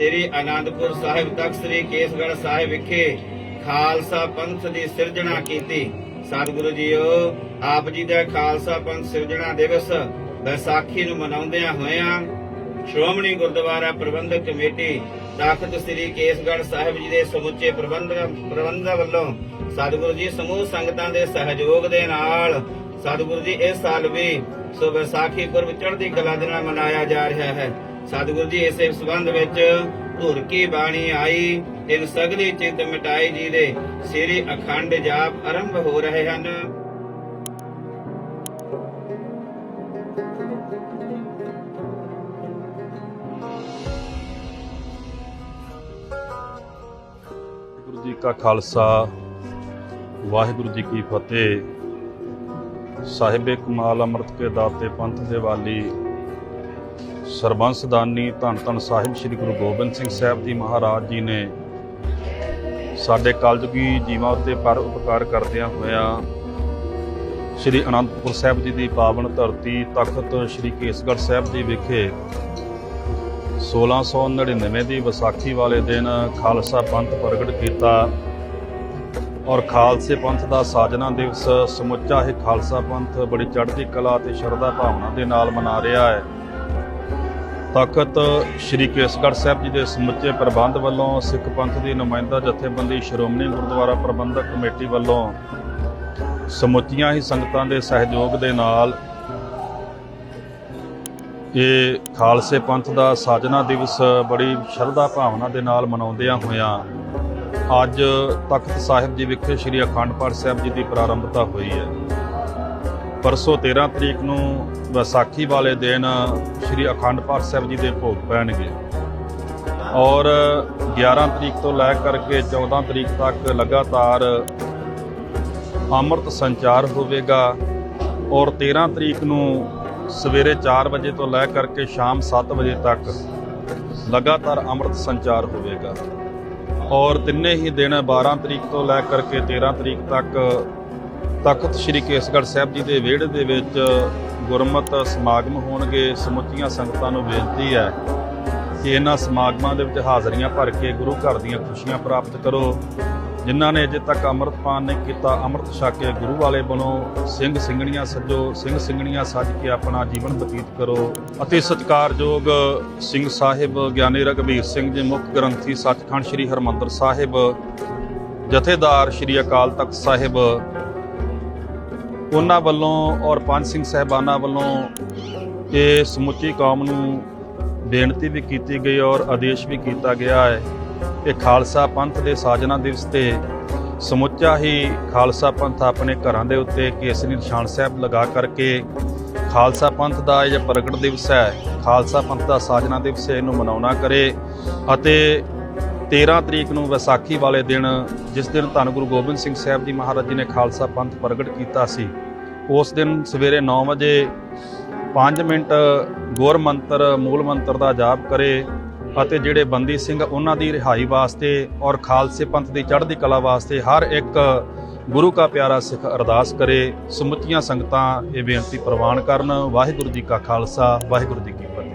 ਸ੍ਰੀ ਆਨੰਦਪੁਰ ਸਾਹਿਬ ਤਖਤ ਸ੍ਰੀ ਕੇਸਗੜ੍ਹ ਸਾਹਿਬ ਵਿਖੇ ਖਾਲਸਾ ਪੰਥ ਦੀ ਸਿਰਜਣਾ ਕੀਤੀ। ਸਤਿਗੁਰੂ ਜੀਓ, ਆਪ ਜੀ ਦਾ ਖਾਲਸਾ ਪੰਥ ਸਿਰਜਣਾ ਦਿਵਸ ਵਿਸਾਖੀ ਨੂੰ ਮਨਾਉਂਦਿਆਂ ਹੋਇਆਂ ਸ਼੍ਰੋਮਣੀ ਗੁਰਦੁਆਰਾ ਪ੍ਰਬੰਧਕ ਕਮੇਟੀ ਤਖਤ ਸ੍ਰੀ ਕੇਸਗੜ੍ਹ ਸਾਹਿਬ ਜੀ ਦੇ ਸਮੁੱਚੇ ਪ੍ਰਬੰਧਕ ਪ੍ਰਬੰਧਕ ਵੱਲੋਂ ਸਤਿਗੁਰੂ ਜੀ ਸਮੂਹ ਸੰਗਤਾਂ ਦੇ ਸਹਿਯੋਗ ਦੇ ਨਾਲ ਸਤਿਗੁਰੂ ਜੀ ਇਸ ਸਾਲ ਵੀ ਸੋ ਵਿਸਾਖੀ ਪੁਰਬ ਚੜ੍ਹਦੀ ਕਲਾ ਦੇ ਨਾਲ ਮਨਾਇਆ ਜਾ ਰਿਹਾ ਹੈ। ਸਤਿਗੁਰੂ ਜੀ, ਇਸੇ ਸੰਬੰਧ ਵਿੱਚ ਧੁਰ ਕੀ ਬਾਣੀ ਆਈ। ਤਿਨ ਸਗਲੀ ਚਿੰਤ ਮਿਟਾਈ ਜੀ ਦੇ ਸ੍ਰੀ ਅਖੰਡ ਜਾਪ ਆਰੰਭ ਹੋ ਰਹੇ ਹਨ। ਗੁਰੂ ਜੀ ਕਾ ਖਾਲਸਾ, ਵਾਹਿਗੁਰੂ ਜੀ ਕੀ ਫਤਿਹ। ਸਾਹਿਬੇ ਕਮਾਲ ਅੰਮ੍ਰਿਤ ਕੇ ਦਾਤੇ ਪੰਥ ਦੇ ਵਾਲੀ ਸਰਬੰਸ ਦਾਨੀ ਧੰਨ ਧੰਨ ਸਾਹਿਬ ਸ੍ਰੀ ਗੁਰੂ ਗੋਬਿੰਦ ਸਿੰਘ ਸਾਹਿਬ ਜੀ ਮਹਾਰਾਜ ਜੀ ਨੇ ਸਾਡੇ ਕਲਯੁਗੀ ਜੀਵਾਂ ਉੱਤੇ ਪਰ ਉਪਕਾਰ ਕਰਦਿਆਂ ਹੋਇਆਂ ਸ੍ਰੀ ਅਨੰਦਪੁਰ ਸਾਹਿਬ ਜੀ ਦੀ ਪਾਵਨ ਧਰਤੀ ਤਖਤ ਸ੍ਰੀ ਕੇਸਗੜ੍ਹ ਸਾਹਿਬ ਜੀ ਵਿਖੇ 1699 ਦੀ ਵਿਸਾਖੀ ਵਾਲੇ ਦਿਨ ਖਾਲਸਾ ਪੰਥ ਪ੍ਰਗਟ ਕੀਤਾ ਔਰ ਖਾਲਸੇ ਪੰਥ ਦਾ ਸਾਜਨਾ ਦਿਵਸ ਸਮੁੱਚਾ ਇਹ ਖਾਲਸਾ ਪੰਥ ਬੜੀ ਚੜ੍ਹਦੀ ਕਲਾ ਤੇ ਸ਼ਰਧਾ ਭਾਵਨਾ ਦੇ ਨਾਲ ਮਨਾ ਰਿਹਾ ਹੈ। ਤਖਤ ਸ੍ਰੀ ਕੇਸਗੜ੍ਹ ਸਾਹਿਬ ਜੀ ਦੇ ਸਮੁੱਚੇ ਪ੍ਰਬੰਧ ਵੱਲੋਂ ਸਿੱਖ ਪੰਥ ਦੀ ਨੁਮਾਇੰਦਾ ਜਥੇਬੰਦੀ ਸ਼੍ਰੋਮਣੀ ਗੁਰਦੁਆਰਾ ਪ੍ਰਬੰਧਕ ਕਮੇਟੀ ਵੱਲੋਂ ਸਮੁੱਚੀਆਂ ਹੀ ਸੰਗਤਾਂ ਦੇ ਸਹਿਯੋਗ ਦੇ ਨਾਲ ਇਹ ਖਾਲਸੇ ਪੰਥ ਦਾ ਸਾਜਨਾ ਦਿਵਸ ਬੜੀ ਸ਼ਰਧਾ ਭਾਵਨਾ ਦੇ ਨਾਲ ਮਨਾਉਂਦਿਆਂ ਹੋਇਆਂ ਅੱਜ ਤਖਤ ਸਾਹਿਬ ਜੀ ਵਿਖੇ ਸ੍ਰੀ ਅਖੰਡ ਪਾਠ ਸਾਹਿਬ ਜੀ ਦੀ ਪ੍ਰਾਰੰਭਤਾ ਹੋਈ ਹੈ। ਪਰਸੋਂ 13 ਤਰੀਕ ਨੂੰ ਵਿਸਾਖੀ ਵਾਲੇ ਦਿਨ ਸ੍ਰੀ ਅਖੰਡ ਪਾਠ ਸਾਹਿਬ ਜੀ ਦੇ ਭੋਗ ਪੈਣਗੇ। ਔਰ 11 ਤਰੀਕ ਤੋਂ ਲੈ ਕਰਕੇ 14 ਤਰੀਕ ਤੱਕ ਲਗਾਤਾਰ ਅੰਮ੍ਰਿਤ ਸੰਚਾਰ ਹੋਵੇਗਾ ਔਰ 13 ਤਰੀਕ ਨੂੰ ਸਵੇਰੇ 4 ਵਜੇ ਤੋਂ ਲੈ ਕਰਕੇ ਸ਼ਾਮ 7 ਵਜੇ ਤੱਕ ਲਗਾਤਾਰ ਅੰਮ੍ਰਿਤ ਸੰਚਾਰ ਹੋਵੇਗਾ। ਔਰ ਤਿੰਨੇ ਹੀ ਦਿਨ 12 ਤਰੀਕ ਤੋਂ ਲੈ ਕਰਕੇ 13 ਤਰੀਕ ਤੱਕ ਤਖਤ ਸ੍ਰੀ ਕੇਸਗੜ੍ਹ ਸਾਹਿਬ ਜੀ ਦੇ ਵਿਹੜੇ ਦੇ ਵਿੱਚ ਗੁਰਮਤ ਸਮਾਗਮ ਹੋਣਗੇ। ਸਮੁੱਚੀਆਂ ਸੰਗਤਾਂ ਨੂੰ ਬੇਨਤੀ ਹੈ ਕਿ ਇਹਨਾਂ ਸਮਾਗਮਾਂ ਦੇ ਵਿੱਚ ਹਾਜ਼ਰੀਆਂ ਭਰ ਕੇ ਗੁਰੂ ਘਰ ਦੀਆਂ ਖੁਸ਼ੀਆਂ ਪ੍ਰਾਪਤ ਕਰੋ। ਜਿਨ੍ਹਾਂ ਨੇ ਅਜੇ ਤੱਕ ਅੰਮ੍ਰਿਤਪਾਨ ਨਹੀਂ ਕੀਤਾ, ਅੰਮ੍ਰਿਤ ਛਕ ਕੇ ਗੁਰੂ ਵਾਲੇ ਬਣੋ ਸਿੰਘ ਸਿੰਘਣੀਆਂ ਸੱਜੋ, ਸਿੰਘ ਸਿੰਘਣੀਆਂ ਸੱਜ ਕੇ ਆਪਣਾ ਜੀਵਨ ਬਤੀਤ ਕਰੋ ਅਤੇ ਸਤਿਕਾਰਯੋਗ ਸਿੰਘ ਸਾਹਿਬ ਗਿਆਨੀ ਰਘਬੀਰ ਸਿੰਘ ਜੀ, ਮੁੱਖ ਗ੍ਰੰਥੀ ਸੱਚਖੰਡ ਸ੍ਰੀ ਹਰਮੰਦਰ ਸਾਹਿਬ, ਜਥੇਦਾਰ ਸ੍ਰੀ ਅਕਾਲ ਤਖਤ ਸਾਹਿਬ ਉਹਨਾਂ ਵੱਲੋਂ ਔਰ ਪੰਜ ਸਿੰਘ ਸਹਿਬਾਨਾਂ ਵੱਲੋਂ ਇਹ ਸਮੁੱਚੀ ਕੌਮ ਨੂੰ ਬੇਨਤੀ ਵੀ ਕੀਤੀ ਗਈ ਔਰ ਆਦੇਸ਼ ਵੀ ਕੀਤਾ ਗਿਆ ਹੈ ਕਿ ਖਾਲਸਾ ਪੰਥ ਦੇ ਸਾਜਨਾ ਦਿਵਸ ਤੇ ਸਮੁੱਚਾ ਹੀ ਖਾਲਸਾ ਪੰਥ ਆਪਣੇ ਘਰਾਂ ਦੇ ਉੱਤੇ ਕੇਸਰੀ ਨਿਸ਼ਾਨ ਸਾਹਿਬ ਲਗਾ ਕਰਕੇ ਖਾਲਸਾ ਪੰਥ ਦਾ ਇਹ ਪ੍ਰਗਟ ਦਿਵਸ ਹੈ, ਖਾਲਸਾ ਪੰਥ ਦਾ ਸਾਜਨਾ ਦਿਵਸ ਇਹਨੂੰ ਮਨਾਉਣਾ ਕਰੇ ਅਤੇ 13 ਤਰੀਕ ਨੂੰ ਵਿਸਾਖੀ ਵਾਲੇ ਦਿਨ, ਜਿਸ ਦਿਨ ਧੰਨ ਗੁਰੂ ਗੋਬਿੰਦ ਸਿੰਘ ਸਾਹਿਬ ਜੀ ਮਹਾਰਾਜ ਜੀ ਨੇ ਖਾਲਸਾ ਪੰਥ ਪ੍ਰਗਟ ਕੀਤਾ ਸੀ, ਉਸ ਦਿਨ ਸਵੇਰੇ 9 ਵਜੇ 5 ਮਿੰਟ ਗੌਰ ਮੰਤਰ, ਮੂਲ ਮੰਤਰ ਦਾ ਜਾਪ ਕਰੇ ਅਤੇ ਜਿਹੜੇ ਬੰਦੀ ਸਿੰਘ ਉਹਨਾਂ ਦੀ ਰਿਹਾਈ ਵਾਸਤੇ ਔਰ ਖਾਲਸੇ ਪੰਥ ਦੀ ਚੜ੍ਹਦੀ ਕਲਾ ਵਾਸਤੇ ਹਰ ਇੱਕ ਗੁਰੂ ਕਾ ਪਿਆਰਾ ਸਿੱਖ ਅਰਦਾਸ ਕਰੇ, ਸਮੁੱਚੀਆਂ ਸੰਗਤਾਂ ਇਹ ਬੇਨਤੀ ਪ੍ਰਵਾਨ ਕਰਨ। ਵਾਹਿਗੁਰੂ ਜੀ ਕਾ ਖਾਲਸਾ, ਵਾਹਿਗੁਰੂ ਜੀ ਕੀ ਫਤਿਹ।